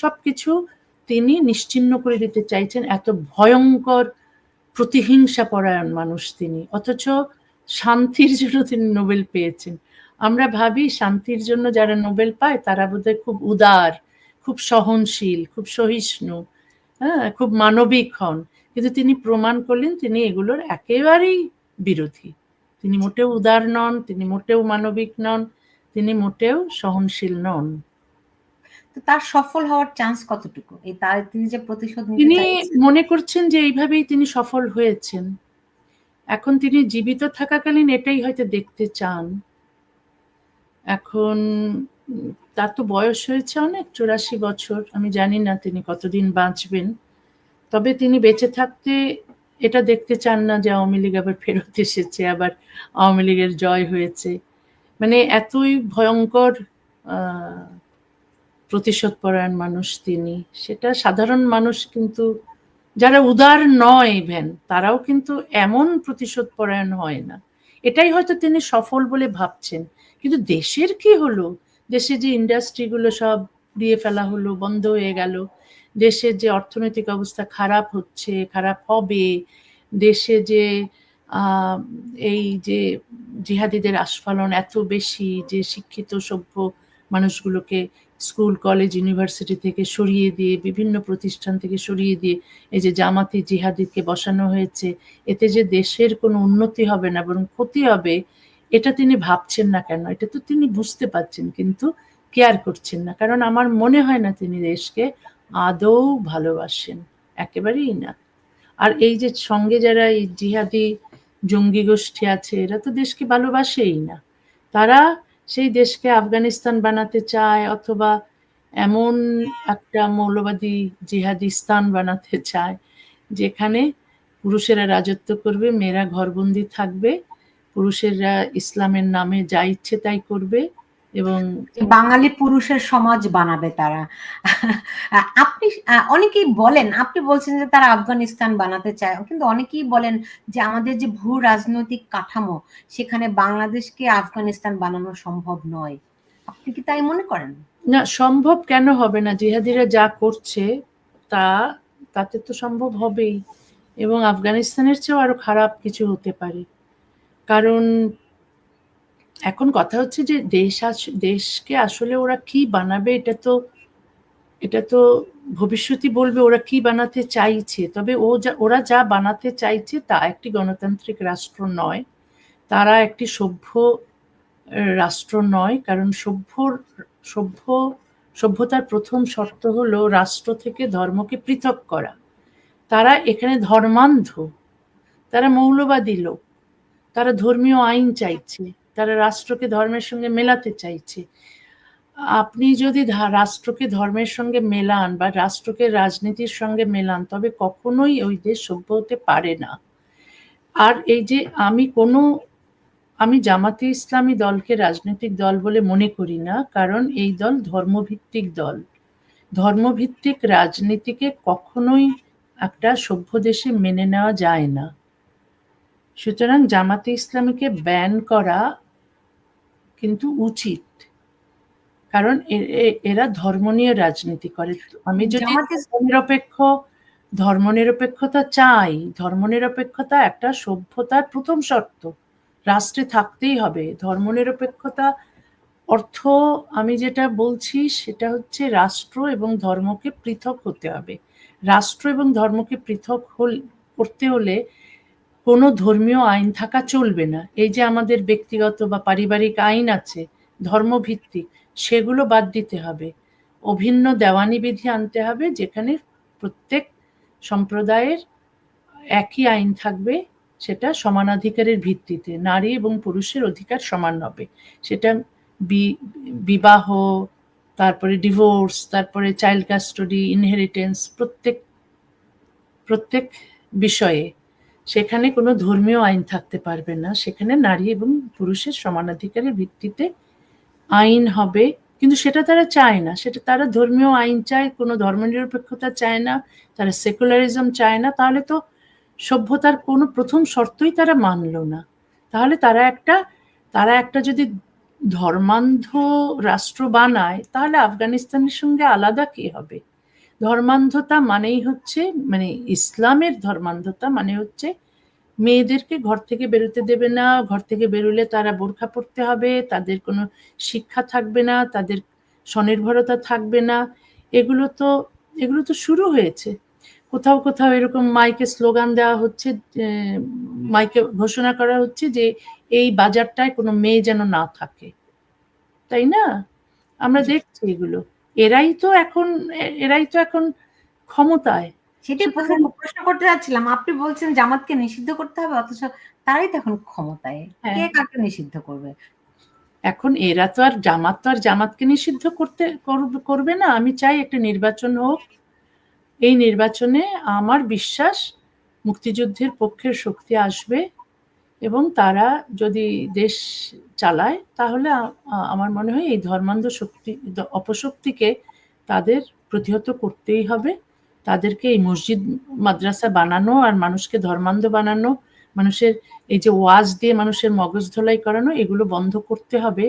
সবকিছু তিনি নিশ্চিহ্ন করে দিতে চাইছেন। এত ভয়ঙ্কর প্রতিহিংসা পরায়ণ মানুষ তিনি। অথচ শান্তির জন্য তিনি নোবেল পেয়েছেন। আমরা ভাবি শান্তির জন্য যারা নোবেল পায়, তারা বোধহয় খুব উদার, খুব সহনশীল, খুব সহিষ্ণু হ্যাঁ খুব মানবিক হন। কিন্তু তিনি প্রমাণ করলেন তিনি এগুলোর একেবারেই বিরোধী। তিনি মোটেও উদার নন, তিনি মোটেও মানবিক নন, তিনি মোটেও সহনশীল নন। তো তার সফল হওয়ার চান্স কতটুকু? এই তার তিনি যে প্রতিশোধ তিনি মনে করছেন যে এইভাবেই তিনি সফল হয়েছেন। এখন তিনি জীবিত থাকাকালীন এটাই হয়তো দেখতে চান। এখন তার তো বয়স হয়েছে অনেক চুরাশি বছর। আমি জানি না তিনি কতদিন বাঁচবেন। তবে তিনি বেঁচে থাকতে এটা দেখতে চান না যে আওয়ামী লীগ আবার ফেরত এসেছে আবার আওয়ামী লীগের জয় হয়েছে। মানে এতই ভয়ঙ্কর প্রতিশোধ পরায়ণ মানুষ তিনি। সেটা সাধারণ মানুষ কিন্তু, যারা উদার নয় ইভেন তারাও কিন্তু এমন প্রতিশোধ পরায়ণ হয় না। এটাই হয়তো তিনি সফল বলে ভাবছেন। কিন্তু দেশের কি হলো? দেশে যে ইন্ডাস্ট্রিগুলো সব দিয়ে ফেলা হলো, বন্ধ হয়ে গেল। দেশের যে অর্থনৈতিক অবস্থা খারাপ হচ্ছে, খারাপ হবে। দেশে যে এই যে জিহাদিদের আস্ফালন এত বেশি, যে শিক্ষিত, সভ্য মানুষগুলোকে স্কুল, কলেজ, ইউনিভার্সিটি থেকে সরিয়ে দিয়ে, বিভিন্ন প্রতিষ্ঠান থেকে সরিয়ে দিয়ে এই যে জামাতি জিহাদিদকে বসানো হয়েছে, এতে যে দেশের কোনো উন্নতি হবে না বরং ক্ষতি হবে, এটা তিনি ভাবছেন না কেন? এটা তো তিনি বুঝতে পারছেন কিন্তু কেয়ার করছেন না। কারণ আমার মনে হয় না তিনি দেশকে আদৌ ভালোবাসেন। একেবারেই না। আর এই যে সঙ্গে যারা এই জিহাদি জঙ্গি গোষ্ঠী আছে, এরা তো দেশকে ভালোবাসেই না। তারা সেই দেশকে আফগানিস্তান বানাতে চায় অথবা এমন একটা মৌলবাদী জিহাদিস্তান বানাতে চায় যেখানে পুরুষেরা রাজত্ব করবে, মেয়েরা ঘরবন্দি থাকবে, পুরুষেরা ইসলামের নামে যা ইচ্ছে তাই করবে। এবং বাঙালি পুরুষের সমাজ বানাবে তারা। আপনি অনেকেই বলেন আপনি বলছেন যে তারা আফগানিস্তান বানাতে চায় কিন্তু অনেকেই বলেন যে আমাদের যে ভূ রাজনৈতিক কাঠামো সেখানে বাংলাদেশকে আফগানিস্তান বানানো সম্ভব নয়। আপনি কি তাই মনে করেন? না সম্ভব কেন হবে না? জিহাদিরা যা করছে তা তাতে তো সম্ভব হবেই। এবং আফগানিস্তানের চেয়েও আরও খারাপ কিছু হতে পারে। কারণ এখন কথা হচ্ছে যে দেশ দেশকে আসলে ওরা কি বানাবে এটা তো এটা তো ভবিষ্যতই বলবে ওরা কি বানাতে চাইছে। তবে ও যা, ওরা যা বানাতে চাইছে তা একটি গণতান্ত্রিক রাষ্ট্র নয়, তারা একটি সভ্য রাষ্ট্র নয়, কারণ সভ্য সভ্য, সভ্যতার প্রথম শর্ত হলো রাষ্ট্র থেকে ধর্মকে পৃথক করা। তারা এখানে ধর্মান্ধ, তারা মৌলবাদী লোক, তারা ধর্মীয় আইন চাইছে। তারা রাষ্ট্রকে ধর্মের সঙ্গে মেলাতে চাইছে। আপনি যদি রাষ্ট্রকে ধর্মের সঙ্গে মেলান বা রাষ্ট্রকে রাজনীতির সঙ্গে মেলান, তবে কখনোই ওই দেশ সভ্য হতে পারে না। আর এই যে আমি কোনো, আমি জামাতে ইসলামী দলকে রাজনৈতিক দল বলে মনে করি না, কারণ এই দল ধর্মভিত্তিক দল। ধর্মভিত্তিক রাজনীতিকে কখনোই একটা সভ্য দেশে মেনে নেওয়া যায় না। সুতরাং জামাতে ইসলামীকে ব্যান করা কিন্তু উচিত। কারণ এরা ধর্ম নিয়ে রাজনীতি করে। আমি যদি নিরপেক্ষ ধর্মনিরপেক্ষতা চাই ধর্মনিরপেক্ষতা একটা সভ্যতার প্রথম শর্ত। রাষ্ট্রে থাকতেই হবে। ধর্মনিরপেক্ষতা অর্থ আমি যেটা বলছি সেটা হচ্ছে রাষ্ট্র এবং ধর্মকে পৃথক হতে হবে। রাষ্ট্র এবং ধর্মকে পৃথক হল করতে হলে কোনো ধর্মীয় আইন থাকা চলবে না। এই যে আমাদের ব্যক্তিগত বা পারিবারিক আইন আছে, ধর্মভিত্তিক, সেগুলো বাদ দিতে হবে। অভিন্ন দেওয়ানি বিধি আনতে হবে, যেখানে প্রত্যেক সম্প্রদায়ের একই আইন থাকবে, সেটা সমানাধিকারের ভিত্তিতে। নারী এবং পুরুষের অধিকার সমান হবে। সেটা বিবাহ, তারপরে ডিভোর্স, তারপরে চাইল্ড কাস্টডি, ইনহেরিটেন্স প্রত্যেক প্রত্যেক বিষয়ে সেখানে কোনো ধর্মীয় আইন থাকতে পারবে না। সেখানে নারী এবং পুরুষের সমানাধিকারের ভিত্তিতে আইন হবে। কিন্তু সেটা তারা চায় না। সেটা তারা ধর্মীয় আইন চায়, কোনো ধর্মনিরপেক্ষতা চায় না, তারা সেকুলারিজম চায় না। তাহলে তো সভ্যতার কোনো প্রথম শর্তই তারা মানল না। তাহলে তারা একটা তারা একটা যদি ধর্মান্ধ রাষ্ট্র বানায়, তাহলে আফগানিস্তানের সঙ্গে আলাদা কি হবে? ধর্মান্ধতা মানেই হচ্ছে মানে ইসলামের ধর্মান্ধতা মানে হচ্ছে মেয়েদেরকে ঘর থেকে বেরোতে দেবে না ঘর থেকে বেরোলে তারা বোরখা পরতে হবে তাদের কোনো শিক্ষা থাকবে না তাদের স্বনির্ভরতা থাকবে না। এগুলো তো এগুলো তো শুরু হয়েছে। কোথাও কোথাও এরকম মাইকে স্লোগান দেওয়া হচ্ছে মাইকে ঘোষণা করা হচ্ছে যে এই বাজারটায় কোনো মেয়ে যেন না থাকে। তাই না? আমরা দেখছি এগুলো। এরাই তো এখন এরাই তো এখন ক্ষমতায়। সেটাই প্রশ্ন করতে যাচ্ছিলাম। আপনি বলছেন জামাতকে নিষিদ্ধ করতে হবে অথচ তারাই তো এখন ক্ষমতায়। কে কাকে নিষিদ্ধ করবে? এখন এরা তো আর জামাত তো আর জামাতকে নিষিদ্ধ করতে করবে না। আমি চাই একটা নির্বাচন হোক। এই নির্বাচনে আমার বিশ্বাস মুক্তিযুদ্ধের পক্ষের শক্তি আসবে। এবং তারা যদি দেশ চালায়, তাহলে আমার মনে হয় এই ধর্মান্ধ শক্তি অপশক্তিকে তাদের প্রতিহত করতেই হবে। তাদেরকে এই মসজিদ, মাদ্রাসা বানানো আর মানুষকে ধর্মান্ধ বানানো, মানুষের এই যে ওয়াজ দিয়ে মানুষের মগজ ধোলাই করানো, এগুলো বন্ধ করতে হবে।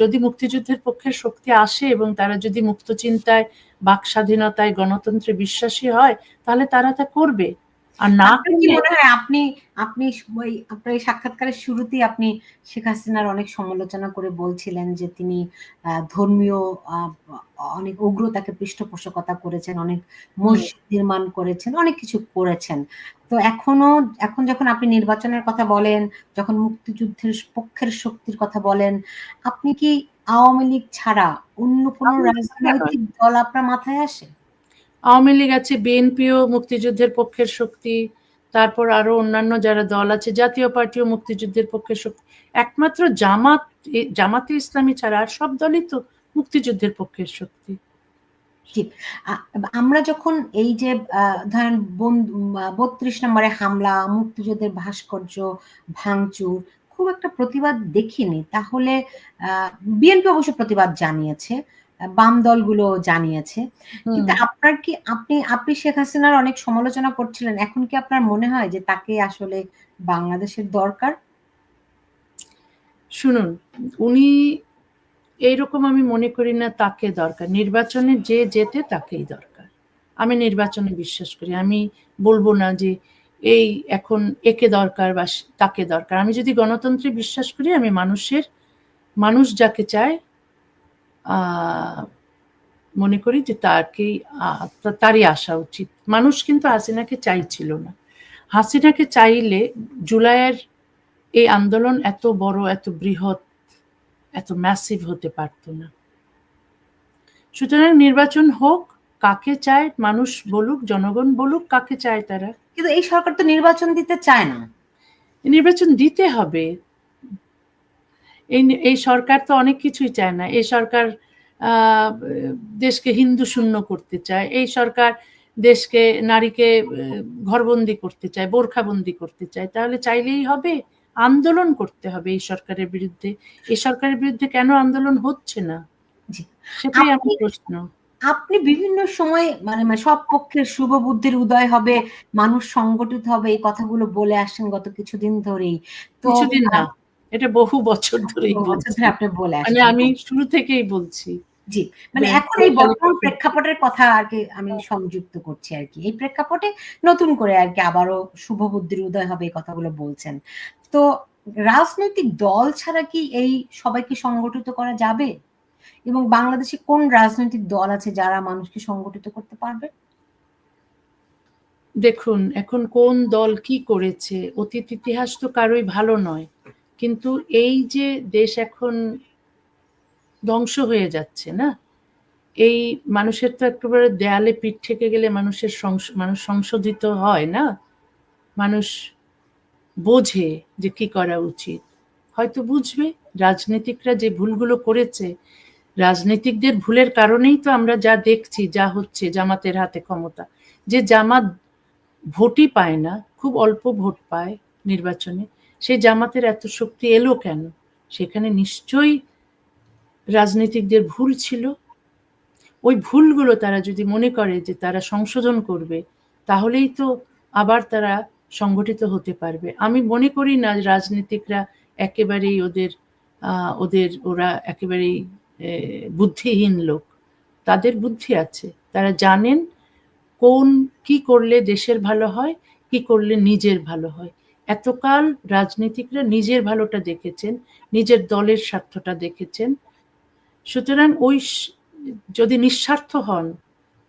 যদি মুক্তিযুদ্ধের পক্ষে শক্তি আসে এবং তারা যদি মুক্ত চিন্তায়, বাক স্বাধীনতায় গণতন্ত্রে বিশ্বাসী হয়, তাহলে তারা তা করবে। আর না মনে হয় আপনি আপনি ওই আপনার এই সাক্ষাৎকারের শুরুতেই আপনি শেখ হাসিনার অনেক সমালোচনা করে বলছিলেন যে তিনি ধর্মীয় অনেক উগ্রতাকে পৃষ্ঠপোষকতা করেছেন অনেক মসজিদ নির্মাণ করেছেন অনেক কিছু করেছেন। তো এখনও এখন যখন আপনি নির্বাচনের কথা বলেন যখন মুক্তিযুদ্ধের পক্ষের শক্তির কথা বলেন আপনি কি আওয়ামী লীগ ছাড়া অন্য কোনো রাজনৈতিক দল আপনার মাথায় আসে? আওয়ামী লীগ আছে, বিএনপিও মুক্তিযুদ্ধের পক্ষের শক্তি, তারপর আরও অন্যান্য যারা দল আছে, জাতীয় পার্টিও মুক্তিযুদ্ধের পক্ষের শক্তি। একমাত্র জামাত জামাতে ইসলামী ছাড়া আর সব দলই তো মুক্তিযুদ্ধের পক্ষের শক্তি। আমরা যখন এই যে ধরেন বত্রিশ নম্বরে হামলা, মুক্তিযুদ্ধের ভাস্কর্য ভাঙচুর, খুব একটা প্রতিবাদ দেখিনি। তাহলে বিএনপি অবশ্য প্রতিবাদ জানিয়েছে। বাম দলগুলো জানিয়েছে। কিন্তু আপনার কি আপনি আপনি শেখ হাসিনার অনেক সমালোচনা করছিলেন। এখন কি আপনার মনে হয় যে তাকে আসলে বাংলাদেশের দরকার? শুনুন উনি এইরকম আমি মনে করি না তাকে দরকার। নির্বাচনে যে যেতে তাকেই দরকার। আমি নির্বাচনে বিশ্বাস করি। আমি বলব না যে এই এখন একে দরকার বা তাকে দরকার। আমি যদি গণতন্ত্রে বিশ্বাস করি আমি মানুষের মানুষ যাকে চায় মনে করি যে তাকেই তারই আসা উচিত। মানুষ কিন্তু হাসিনাকে চাইছিল না। হাসিনাকে চাইলে জুলাইয়ের এই আন্দোলন এত বড় এত বৃহৎ এত ম্যাসিভ হতে পারত না। সুতরাং নির্বাচন হোক কাকে চায় মানুষ বলুক জনগণ বলুক কাকে চায় তারা। কিন্তু এই সরকার তো নির্বাচন দিতে চায় না। নির্বাচন দিতে হবে। এই এই সরকার তো অনেক কিছুই চায় না। এই সরকার দেশকে হিন্দু শূন্য করতে চায়। এই সরকার দেশকে নারীকে ঘরবন্দি করতে চায় বোরখাবন্দি করতে চায়। তাহলে চাইলেই হবে আন্দোলন করতে হবে এই সরকারের বিরুদ্ধে। এই সরকারের বিরুদ্ধে কেন আন্দোলন হচ্ছে না? সেটাই আমার প্রশ্ন। আপনি বিভিন্ন সময় মানে সব পক্ষের শুভ বুদ্ধির উদয় হবে মানুষ সংগঠিত হবে এই কথাগুলো বলে আসছেন গত কিছুদিন ধরেই। কিছুদিন না। এটা বহু বছর ধরেই আপনি বলে মানে আমি শুরু থেকেই বলছি। জি মানে এখন এই বর্তমান প্রেক্ষাপটের কথা আর কি আমি সংযুক্ত করছি আর কি। এই প্রেক্ষাপটে নতুন করে আর কি আবারও শুভ বুদ্ধির উদয় হবে এই কথাগুলো বলছেন। তো রাজনৈতিক দল ছাড়া কি এই সবাইকে সংগঠিত করা যাবে? এবং বাংলাদেশে কোন রাজনৈতিক দল আছে যারা মানুষকে সংগঠিত করতে পারবে? দেখুন এখন কোন দল কি করেছে? অতীত ইতিহাস তো কারোই ভালো নয়। কিন্তু এই যে দেশ এখন ধ্বংস হয়ে যাচ্ছে, না? এই মানুষের তো একেবারে দেয়ালে পিঠ থেকে গেলে মানুষের মানুষ সংশোধিত হয়, না? মানুষ বোঝে যে কি করা উচিত। হয়তো বুঝবে, রাজনীতিকরা যে ভুলগুলো করেছে, রাজনীতিকদের ভুলের কারণেই তো আমরা যা দেখছি, যা হচ্ছে, জামাতের হাতে ক্ষমতা। যে জামাত ভোটই পায় না, খুব অল্প ভোট পায় নির্বাচনে। সেই জামাতের এত শক্তি এলো কেন? সেখানে নিশ্চয়ই রাজনীতিকদের ভুল ছিল। ওই ভুলগুলো তারা যদি মনে করে যে তারা সংশোধন করবে, তাহলেই তো আবার তারা সংগঠিত হতে পারবে। আমি মনে করি না রাজনীতিকরা একেবারেই ওদের ওদের, ওরা একেবারেই বুদ্ধিহীন লোক। তাদের বুদ্ধি আছে। তারা জানেন কোন কি করলে দেশের ভালো হয়, কি করলে নিজের ভালো হয়। এতকাল রাজনীতিকরা নিজের ভালোটা দেখেছেন নিজের দলের স্বার্থটা দেখেছেন। সুতরাং ওই যদি নিঃস্বার্থ হন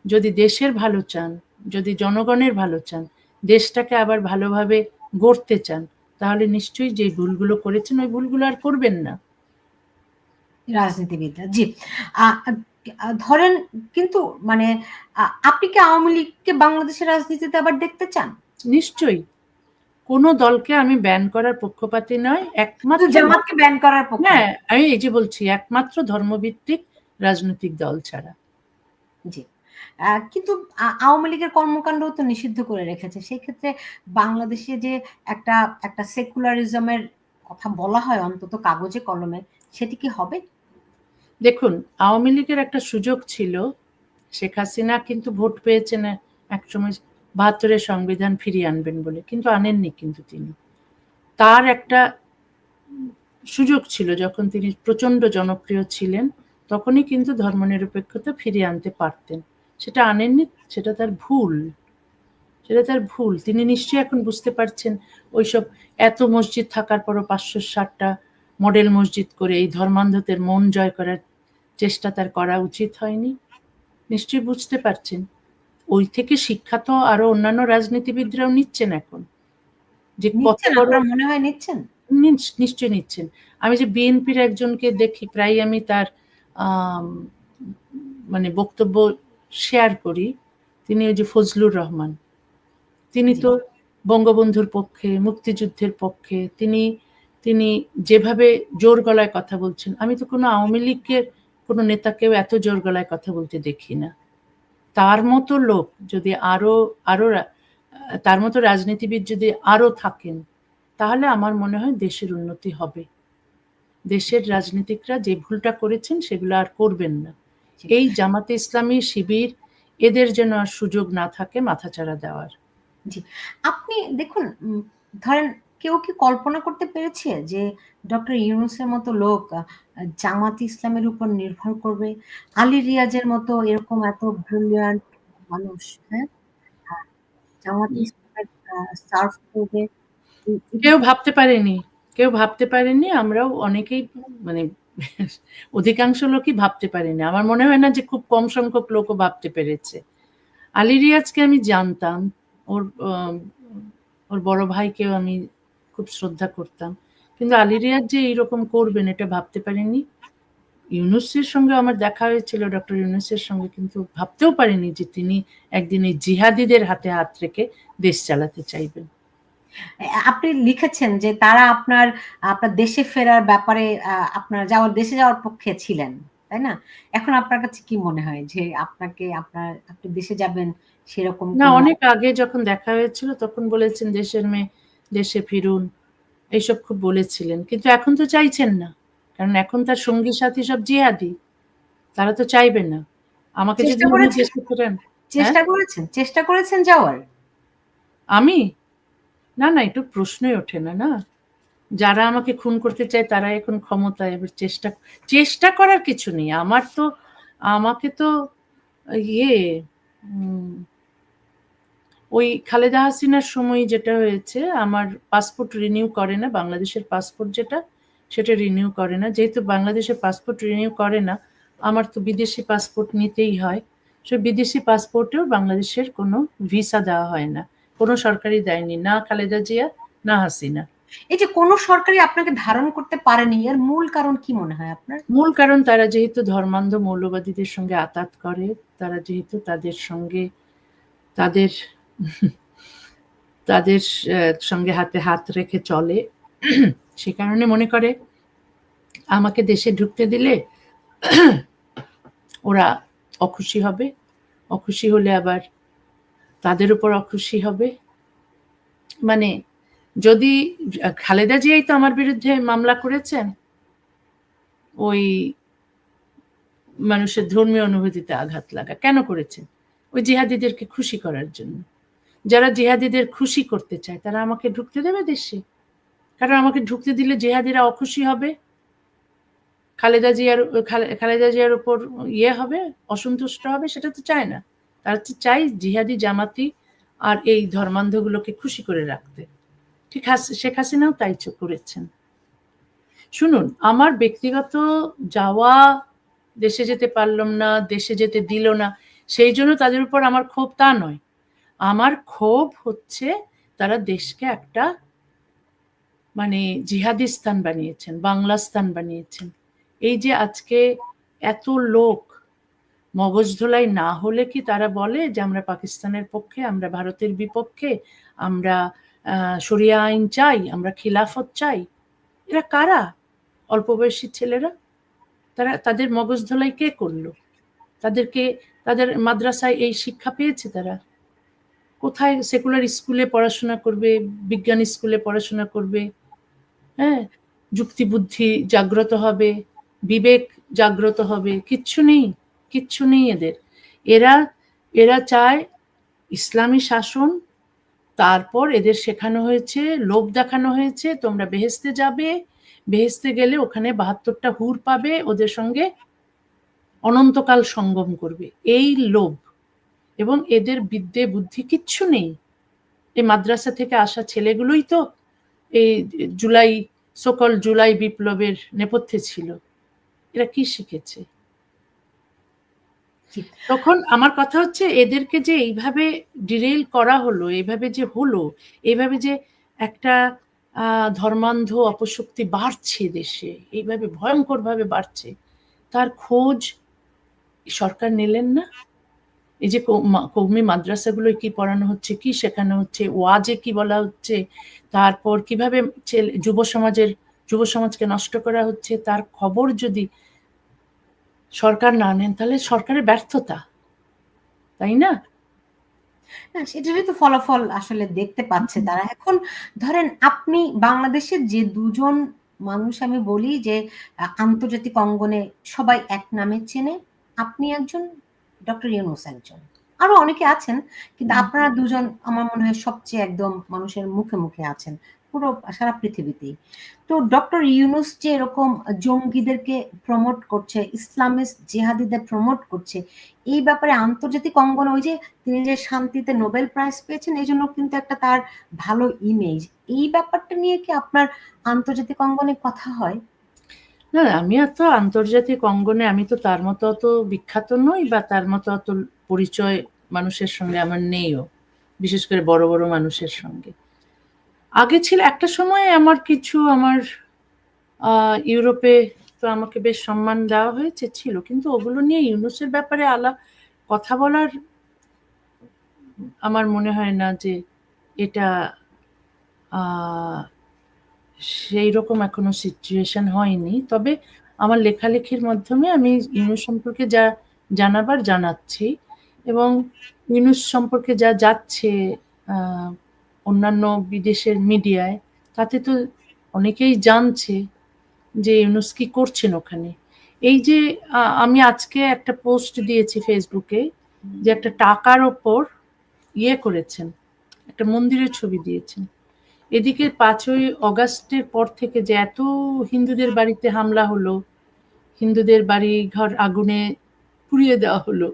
যদি দেশের ভালো চান যদি জনগণের ভালো চান দেশটাকে আবার ভালোভাবে গড়তে চান তাহলে নিশ্চয়ই যে ভুলগুলো করেছেন ওই ভুলগুলো আর করবেন না। রাজনীতিবিদরা জি। ধরেন কিন্তু মানে আপনি কি আওয়ামী লীগকে বাংলাদেশের রাজনীতিতে আবার দেখতে চান? নিশ্চয়ই। কোনো দলকে আমি ব্যান করার পক্ষপাতী নয় একমাত্র জামাতকে ব্যান করার পক্ষে হ্যাঁ আমি এই যে বলছি একমাত্র ধর্মভিত্তিক রাজনৈতিক দল ছাড়া। জি। কিন্তু আওয়ামী লীগের কর্মকাণ্ডও তো নিষিদ্ধ করে রেখেছে। সেই ক্ষেত্রে বাংলাদেশে যে একটা একটা সেকুলারিজমের কথা বলা হয় অন্তত কাগজে কলমে সেটি কি হবে? দেখুন আওয়ামী লীগের একটা সুযোগ ছিল শেখ হাসিনা কিন্তু ভোট পেয়েছেন একসময়। বাহাত্তরের সংবিধান ফিরিয়ে আনবেন বলে, কিন্তু আনেননি কিন্তু তিনি। তার একটা সুযোগ ছিল, যখন তিনি প্রচণ্ড জনপ্রিয় ছিলেন, তখনই কিন্তু ধর্মনিরপেক্ষতা ফিরিয়ে আনতে পারতেন। সেটা আনেননি, সেটা তার ভুল। সেটা তার ভুল। তিনি নিশ্চয়ই এখন বুঝতে পারছেন, ওইসব এত মসজিদ থাকার পরও পাঁচশো ষাটটা মডেল মসজিদ করে এই ধর্মান্ধদের মন জয় করার চেষ্টা তার করা উচিত হয়নি। নিশ্চয়ই বুঝতে পারছেন। ওই থেকে শিক্ষা তো আরও অন্যান্য রাজনীতিবিদরাও নিচ্ছেন এখন। যে কত মনে হয় নিচ্ছেন? নিচ- নিশ্চয়ই নিচ্ছেন। আমি যে বিএনপির একজনকে দেখি প্রায় আমি তার মানে বক্তব্য শেয়ার করি। তিনি ওই যে ফজলুর রহমান। তিনি তো বঙ্গবন্ধুর পক্ষে মুক্তিযুদ্ধের পক্ষে তিনি তিনি যেভাবে জোর গলায় কথা বলছেন আমি তো কোনো আওয়ামী লীগের কোনো নেতাকেও এত জোর গলায় কথা বলতে দেখি না। তার মতো লোক যদি আরও আরও তার মতো রাজনীতিবিদ যদি আরও থাকেন, তাহলে আমার মনে হয় দেশের উন্নতি হবে। দেশের রাজনীতিকরা যে ভুলটা করেছেন সেগুলো আর করবেন না। এই জামাতে ইসলামী শিবির এদের যেন আর সুযোগ না থাকে মাথাচাড়া দেওয়ার। আপনি দেখুন ধরেন কেউ কি কল্পনা করতে পেরেছে যে ডক্টর ইউনুসের মতো লোক জামাত ইসলামের উপর নির্ভর করবে? আলী রিয়াজের মতো এরকম এত ব্রিলিয়ান্ট মানুষ হ্যাঁ? জামাত ইসলামের সার্ভ করবে। কেউ ভাবতে পারেনি কেউ ভাবতে পারেনি আমরাও অনেকেই মানে অধিকাংশ লোকই ভাবতে পারেনি। আমার মনে হয় না যে খুব কম সংখ্যক লোকও ভাবতে পেরেছে। আলী রিয়াজকে আমি জানতাম ওর ওর বড় ভাইকেও আমি খুব শ্রদ্ধা করতাম। কিন্তু আলী রিয়াজ যে এইরকম করবেন এটা ভাবতে পারিনি। ইউনুসের সঙ্গে আমার দেখা হয়েছিল ডক্টর ইউনুসের সঙ্গে কিন্তু ভাবতেও পারিনি যে তিনি একদিন এই জিহাদিদের হাতে হাত রেখে দেশ চালাতে চাইবেন। আপনি লিখেছেন যে তারা আপনার আপনার দেশে ফেরার ব্যাপারে আপনার যাওয়ার দেশে যাওয়ার পক্ষে ছিলেন তাই না? এখন আপনার কাছে কি মনে হয় যে আপনাকে আপনার আপনি দেশে যাবেন সেরকম না অনেক আগে যখন দেখা হয়েছিল তখন বলেছেন দেশের মেয়ে দেশে ফিরুন এইসব খুব বলেছিলেন। কিন্তু এখন তো চাইছেন না কারণ এখন তার সঙ্গী সাথী সব জিহাদি তারা তো চাইবেন না। আমাকে যদি চেষ্টা উনি করেছেন? চেষ্টা করেছেন? চেষ্টা করেছেন যাওয়ার? আমি? না না একটু প্রশ্নই ওঠে না না? যারা আমাকে খুন করতে চায় তারা এখন ক্ষমতায় এবার চেষ্টা চেষ্টা করার কিছু নেই। আমার তো আমাকে তো ইয়ে ওই খালেদা হাসিনার সময় যেটা হয়েছে আমার পাসপোর্ট রিনিউ করে না বাংলাদেশের পাসপোর্ট যেটা সেটা রিনিউ করে না। যেহেতু বাংলাদেশের পাসপোর্ট রিনিউ করে না আমার তো বিদেশি পাসপোর্ট নিতেই হয়। সে বিদেশি পাসপোর্টেও বাংলাদেশের কোনো ভিসা দেওয়া হয় না। কোনো সরকারি দেয়নি না খালেদা জিয়া না হাসিনা। এই যে কোন সরকারি আপনাকে ধারণ করতে পারেনি এর মূল কারণ কি মনে হয় আপনার? মূল কারণ তারা যেহেতু ধর্মান্ধ মৌলবাদীদের সঙ্গে আতাত করে তারা যেহেতু তাদের সঙ্গে তাদের তাদের সঙ্গে হাতে হাত রেখে চলে। সে কারণে মনে করে, আমাকে দেশে ঢুকতে দিলে ওরা অখুশি হবে। অখুশি হলে আবার তাদের উপর অখুশি হবে। মানে যদি, খালেদা জিয়াই তো আমার বিরুদ্ধে মামলা করেছেন, ওই মানুষের ধর্মীয় অনুভূতিতে আঘাত লাগা। কেন করেছেন? ওই জিহাদিদেরকে খুশি করার জন্য। যারা জেহাদিদের খুশি করতে চায়, তারা আমাকে ঢুকতে দেবে দেশে। কারণ আমাকে ঢুকতে দিলে জেহাদিরা অখুশি হবে। খালেদা জিয়ার খালেদা জিয়ার উপর ইয়ে হবে, অসন্তুষ্ট হবে, সেটা তো চায় না। তারা তো চাই জিহাদি জামাতি আর এই ধর্মান্ধগুলোকে খুশি করে রাখতে। ঠিক শেখ হাসিনাও তাই করেছেন। শুনুন, আমার ব্যক্তিগত যাওয়া, দেশে যেতে পারলাম না, দেশে যেতে দিল না, সেই জন্য তাদের উপর আমার ক্ষোভ তা নয়। আমার ক্ষোভ হচ্ছে তারা দেশকে একটা মানে জিহাদি স্থান বানিয়েছেন, বাংলা স্থান বানিয়েছেন। এই যে আজকে এত লোক মগজ ধোলাই না হলে কি তারা বলে যে আমরা পাকিস্তানের পক্ষে, আমরা ভারতের বিপক্ষে, আমরা শরিয়া আইন চাই, আমরা খিলাফত চাই? এরা কারা? অল্প বয়সী ছেলেরা? তারা, তাদের মগজ ধোলাই কে করল? তাদেরকে, তাদের মাদ্রাসায় এই শিক্ষা পেয়েছে তারা? কোথায় সেকুলার স্কুলে পড়াশোনা করবে, বিজ্ঞান স্কুলে পড়াশোনা করবে হ্যাঁ? যুক্তিবুদ্ধি জাগ্রত হবে, বিবেক জাগ্রত হবে, কিচ্ছু নেই কিচ্ছু নেই এদের। এরা এরা চায় ইসলামী শাসন, তারপর এদের শেখানো হয়েছে, লোভ দেখানো হয়েছে, তোমরা বেহেস্তে যাবে, বেহেস্তে গেলে ওখানে বাহাত্তরটা হুর পাবে, ওদের সঙ্গে অনন্তকাল সঙ্গম করবে। এই লোভ। এবং এদের বিদ্যে বুদ্ধি কিচ্ছু নেই। এই মাদ্রাসা থেকে আসা ছেলেগুলোই তো এই জুলাই সকল জুলাই বিপ্লবের নেপথ্যে ছিল। এরা কি শিখেছে? তখন আমার কথা হচ্ছে এদেরকে যে এইভাবে ডিরেল করা হলো এইভাবে যে হলো এইভাবে যে একটা আহ, ধর্মান্ধ অপশক্তি বাড়ছে দেশে এইভাবে ভয়ঙ্কর ভাবে বাড়ছে তার খোঁজ সরকার নিলেন না? এই যে কৌমি মাদ্রাসাগুলোয় কি পড়ানো হচ্ছে, কি শেখানো হচ্ছে, ওয়াজে কি বলা হচ্ছে, তারপর কীভাবে ছেলে, যুব সমাজের, যুব সমাজকে নষ্ট করা হচ্ছে, তার খবর যদি সরকার না নেন, তাহলে সরকারের ব্যর্থতা, তাই না? না সেটারই তো ফলাফল আসলে দেখতে পাচ্ছে তারা। এখন ধরেন আপনি বাংলাদেশের যে দুজন মানুষ আমি বলি যে আন্তর্জাতিক অঙ্গনে সবাই এক নামে চেনে, আপনি একজন ডক্টর ইউনুস একজন। আরও অনেকে আছেন কিন্তু আপনারা দুজন আমার মনে হয় সবচেয়ে একদম মানুষের মুখে মুখে আছেন পুরো সারা পৃথিবীতেই। তো ডক্টর ইউনুস যে এরকম জঙ্গিদেরকে প্রমোট করছে ইসলামিস্ট জেহাদিদের প্রমোট করছে এই ব্যাপারে আন্তর্জাতিক অঙ্গন ওই যে তিনি যে শান্তিতে নোবেল প্রাইজ পেয়েছেন এই জন্য কিন্তু একটা তার ভালো ইমেজ এই ব্যাপারটা নিয়ে কি আপনার আন্তর্জাতিক অঙ্গনে কথা হয়? না, আমি এত আন্তর্জাতিক অঙ্গনে, আমি তো তার মতো অত বিখ্যাত নই বা তার মতো অত পরিচয় মানুষের সঙ্গে আমার নেইও, বিশেষ করে বড় বড় মানুষের সঙ্গে। আগে ছিল, একটা সময় আমার কিছু, আমার ইউরোপে তো আমাকে বেশ সম্মান দেওয়া হয়েছে, ছিল। কিন্তু ওগুলো নিয়ে ইউনুসের ব্যাপারে আলা কথা বলার আমার মনে হয় না যে এটা সেই রকম এখনও সিচুয়েশন হয়নি। তবে আমার লেখালেখির মাধ্যমে আমি ইউনুস সম্পর্কে যা জানাবার জানাচ্ছি এবং ইউনুস সম্পর্কে যা যাচ্ছে অন্যান্য বিদেশের মিডিয়ায়, তাতে তো অনেকেই জানছে যে ইউনুস কি করছেন ওখানে। এই যে আমি আজকে একটা পোস্ট দিয়েছি ফেসবুকে যে একটা টাকার ওপর ইয়ে করেছেন, একটা মন্দিরের ছবি দিয়েছেন। এদিকে পাঁচই অগাস্টের পর থেকে যে এত হিন্দুদের বাড়িতে হামলা হলো, হিন্দুদের বাড়ি ঘর আগুনে পুড়িয়ে দেওয়া হলো,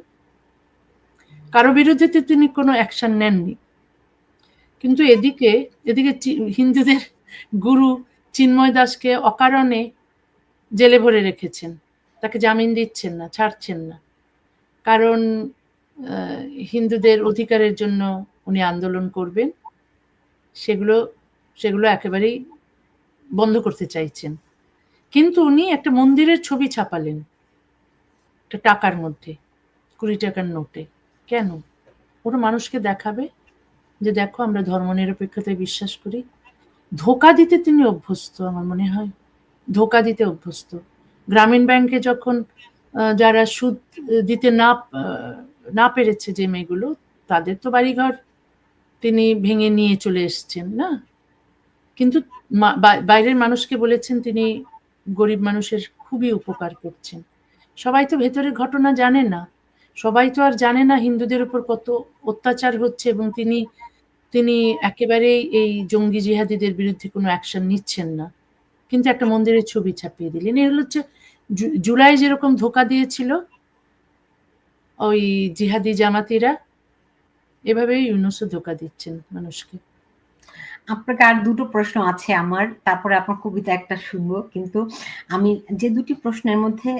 কারও বিরুদ্ধে তিনি কোনো অ্যাকশন নেননি। কিন্তু এদিকে এদিকে হিন্দুদের গুরু চিন্ময় দাসকে অকারণে জেলে ভরে রেখেছেন। তাকে জামিন দিচ্ছেন না, ছাড়ছেন না। কারণ হিন্দুদের অধিকারের জন্য উনি আন্দোলন করবেন। সেগুলো সেগুলো একেবারেই বন্ধ করতে চাইছেন। কিন্তু উনি একটা মন্দিরের ছবি ছাপালেন। একটা টাকার মধ্যে, কুড়ি টাকার নোটে। কেন? ওরা মানুষকে দেখাবে যে দেখো আমরা ধর্মনিরপেক্ষতায় বিশ্বাস করি। ধোকা দিতে তিনি অভ্যস্ত আমার মনে হয়। ধোকা দিতে অভ্যস্ত। গ্রামীণ ব্যাংকে যখন যারা সুদ দিতে না না পেরেছে যে মেয়েগুলো, তাদের তো বাড়িঘর তিনি ভেঙে নিয়ে চলে এসছেন, না? কিন্তু বাইরের মানুষকে বলেছেন তিনি গরিব মানুষের খুবই উপকার করছেন। সবাই তো ভেতরের ঘটনা জানে না। সবাই তো আর জানে না হিন্দুদের উপর কত অত্যাচার হচ্ছে এবং তিনি তিনি একেবারেই এই জঙ্গি জিহাদিদের বিরুদ্ধে কোনো অ্যাকশন নিচ্ছেন না। কিন্তু একটা মন্দিরের ছবি ছাপিয়ে দিলেন। এগুলো হচ্ছে জুলাই যেরকম ধোকা দিয়েছিল, ওই জিহাদি জামাতিরা, এভাবেই ইউনুসও ধোকা দিচ্ছেন মানুষকে। আপনাকে আর দুটো প্রশ্ন আছে আমার, তারপরে আপনার কবিতা একটা শুনব। কিন্তু আমি যে দুটি প্রশ্নের মধ্যে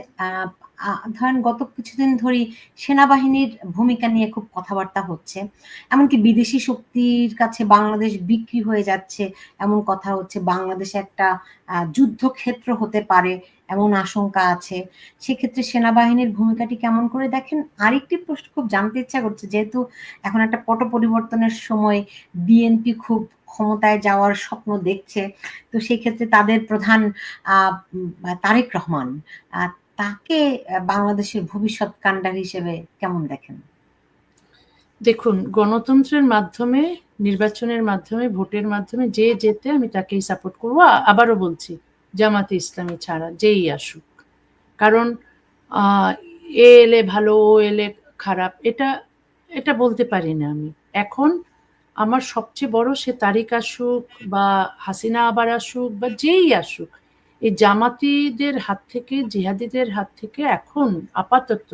ধরেন গত কিছুদিন ধরে সেনাবাহিনীর ভূমিকা নিয়ে খুব কথাবার্তা হচ্ছে, এমনকি বিদেশি শক্তির কাছে বাংলাদেশ বিক্রি হয়ে যাচ্ছে, এমন কথা হচ্ছে বাংলাদেশ একটা যুদ্ধক্ষেত্র হতে পারে এমন আশঙ্কা আছে? সেক্ষেত্রে সেনাবাহিনীর ভূমিকাটি কেমন করে দেখেন? আরেকটি প্রশ্ন খুব জানতে ইচ্ছা করছে, যেহেতু এখন একটা পট পরিবর্তনের সময় বিএনপি খুব ক্ষমতায় যাওয়ার স্বপ্ন দেখছে, তো সেই ক্ষেত্রে তাদের প্রধান তারেক রহমান তাকে বাংলাদেশের ভবিষ্যৎ কাণ্ডার হিসেবে কেমন দেখেন? দেখুন, গণতন্ত্রের মাধ্যমে, নির্বাচনের মাধ্যমে, ভোটের মাধ্যমে যে যেতে আমি তাকেই সাপোর্ট করব। আবারও বলছি জামাতে ইসলামী ছাড়া, যেই আসুক। কারণ এ এলে ভালো, ও এলে খারাপ, এটা এটা বলতে পারি না আমি। এখন আমার সবচেয়ে বড় সে তারিক আসুক বা হাসিনা আবার আসুক বা যেই আসুক, এই জামাতিদের হাত থেকে, জিহাদিদের হাত থেকে এখন আপাতত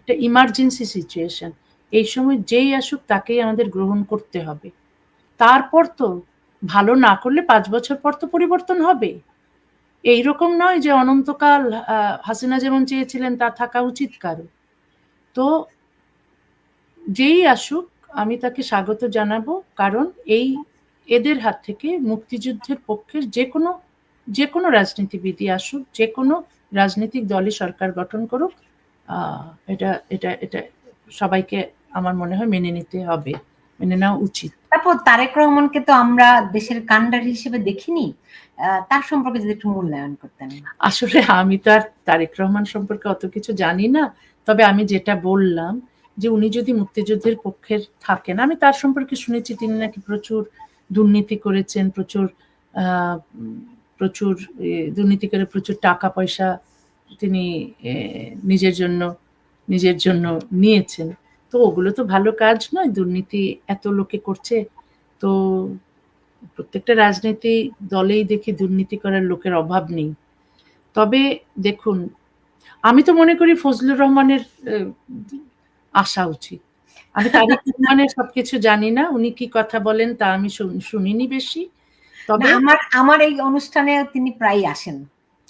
এটা ইমার্জেন্সি সিচুয়েশন এই সময় যেই আসুক তাকেই আমাদের গ্রহণ করতে হবে। তারপর তো ভালো না করলে পাঁচ বছর পর তো পরিবর্তন হবে এই রকম নয় যে অনন্তকাল হাসিনা যেমন চেয়েছিলেন, তা থাকা উচিত কারও। তো যেই আসুক, আমি তাকে স্বাগত জানাব, কারণ এই এদের হাত থেকে মুক্তিযুদ্ধের পক্ষের যে কোনো যে কোনো রাজনীতিবিদই আসুক, যে কোনো রাজনৈতিক দলই সরকার গঠন করুক এটা এটা এটা সবাইকে আমার মনে হয় মেনে নিতে হবে। মেনে নেওয়া উচিত। তারপর তারেক রহমানকে তো আমরা দেশের কাণ্ডার হিসেবে দেখিনি। তার সম্পর্কে যদি একটু মূল্যায়ন করতেন। আসলে আমি তো আর তারেক রহমান সম্পর্কে অত কিছু জানি না। তবে আমি যেটা বললাম যে উনি যদি মুক্তিযুদ্ধের পক্ষের থাকেন আমি তার সম্পর্কে শুনেছি তিনি নাকি প্রচুর দুর্নীতি করেছেন প্রচুর আহ, প্রচুর দুর্নীতি করে প্রচুর টাকা পয়সা তিনি নিজের জন্য নিজের জন্য নিয়েছেন। তো ওগুলো তো ভালো কাজ নয় দুর্নীতি এত লোকে করছে। তো প্রত্যেকটা রাজনীতি দলেই দেখি দুর্নীতি করার লোকের অভাব নেই। তবে দেখুন আমি তো মনে করি ফজলুর রহমানের আসা উচিত। আমি তারিক রহমানের সবকিছু জানি না উনি কি কথা বলেন তা আমি শুন- শুনিনি বেশি। তবে আমার আমার এই অনুষ্ঠানে তিনি প্রায় আসেন।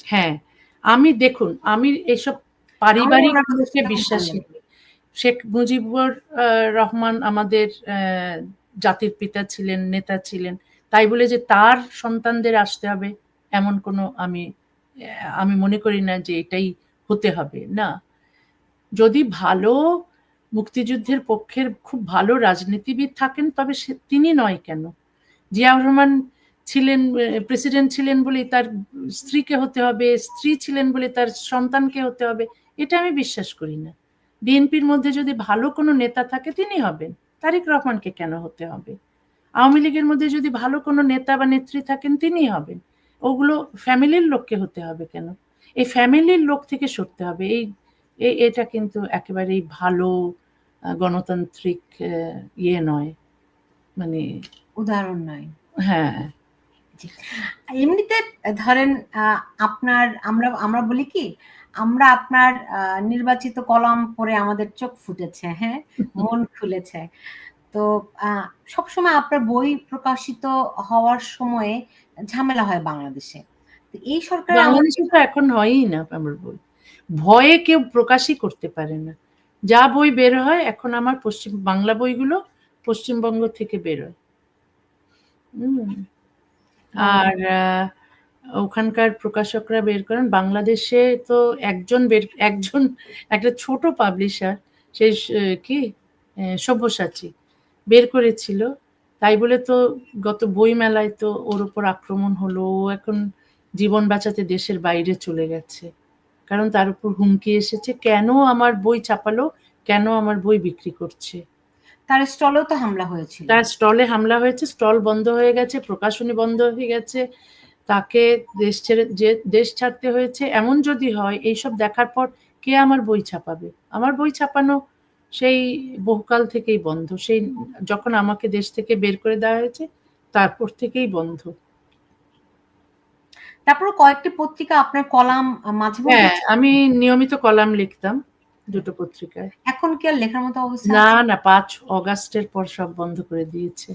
হ্যাঁ আমি দেখুন আমি এসব পারিবারিক বিশ্বাসী। শেখ মুজিবুর রহমান আমাদের জাতির পিতা ছিলেন, নেতা ছিলেন। তাই বলে যে তার সন্তানদের আসতে হবে, এমন কোনো আমি আমি মনে করি না যে এটাই হতে হবে, না। যদি ভালো মুক্তিযুদ্ধের পক্ষের খুব ভালো রাজনীতিবিদ থাকেন, তবে সে- তিনি নয় কেন? জিয়াউর রহমান ছিলেন প্রেসিডেন্ট ছিলেন বলে তার স্ত্রীকে হতে হবে, স্ত্রী ছিলেন বলে তার সন্তানকে হতে হবে, এটা আমি বিশ্বাস করি না। বিএনপির মধ্যে যদি ভালো কোনো নেতা থাকে তিনি হবেন। তারেক রহমানকে কেন হতে হবে? আওয়ামী লীগের মধ্যে যদি ভালো কোনো নেতা বা নেত্রী থাকেন তিনি হবেন। ওগুলো ফ্যামিলির লোককে হতে হবে কেন? এই ফ্যামিলির লোক থেকে সরতে হবে। এই এটা কিন্তু একেবারেই ভালো গণতান্ত্রিক ইয়ে নয়। মানে উদাহরণ নয়। হ্যাঁ। এমনিতে ধরেন আপনার আমরা আমরা বলি কি আমরা আপনার নির্বাচিত কলাম পড়ে আমাদের চোখ ফুটেছে হ্যাঁ? মন খুলেছে। তো সবসময় আপনার বই প্রকাশিত হওয়ার সময়ে ঝামেলা হয় বাংলাদেশে। এই সরকার বাংলাদেশে তো এখন হয়ই না আমার বই। ভয়ে কেউ প্রকাশই করতে পারে না। যা বই বের হয় এখন আমার পশ্চিম বাংলা বইগুলো পশ্চিমবঙ্গ থেকে বের বেরোয় হুম। আর ওখানকার প্রকাশকরা বের করেন। বাংলাদেশে তো একজন বের, একজন, একটা ছোট পাবলিশার সেই কি? সব্যসাচী, বের করেছিল। তাই বলে তো গত বই মেলায় তো ওর ওপর আক্রমণ হলো। ও এখন জীবন বাঁচাতে দেশের বাইরে চলে গেছে। কারণ তার উপর হুমকি এসেছে। কেন আমার বই ছাপালো? কেন আমার বই বিক্রি করছে? তার স্টলেও তো হামলা হয়েছিল। তার স্টলে হামলা হয়েছে স্টল বন্ধ হয়ে গেছে প্রকাশনী বন্ধ হয়ে গেছে তাকে দেশ ছেড়ে যে দেশ ছাড়তে হয়েছে এমন যদি হয় এইসব দেখার পর কে আমার বই ছাপাবে? আমার বই ছাপানো সেই বহুকাল থেকেই বন্ধ সেই যখন আমাকে দেশ থেকে বের করে দেওয়া হয়েছে তারপর থেকেই বন্ধ। তারপর কয়েকটি পত্রিকা আপনার কলাম মাঝে হ্যাঁ, আমি নিয়মিত কলাম লিখতাম। দুটো পত্রিকায়। এখন কি আর লেখার মতো অবস্থা না? না ৫ অগাস্টের পর সব বন্ধ করে দিয়েছে।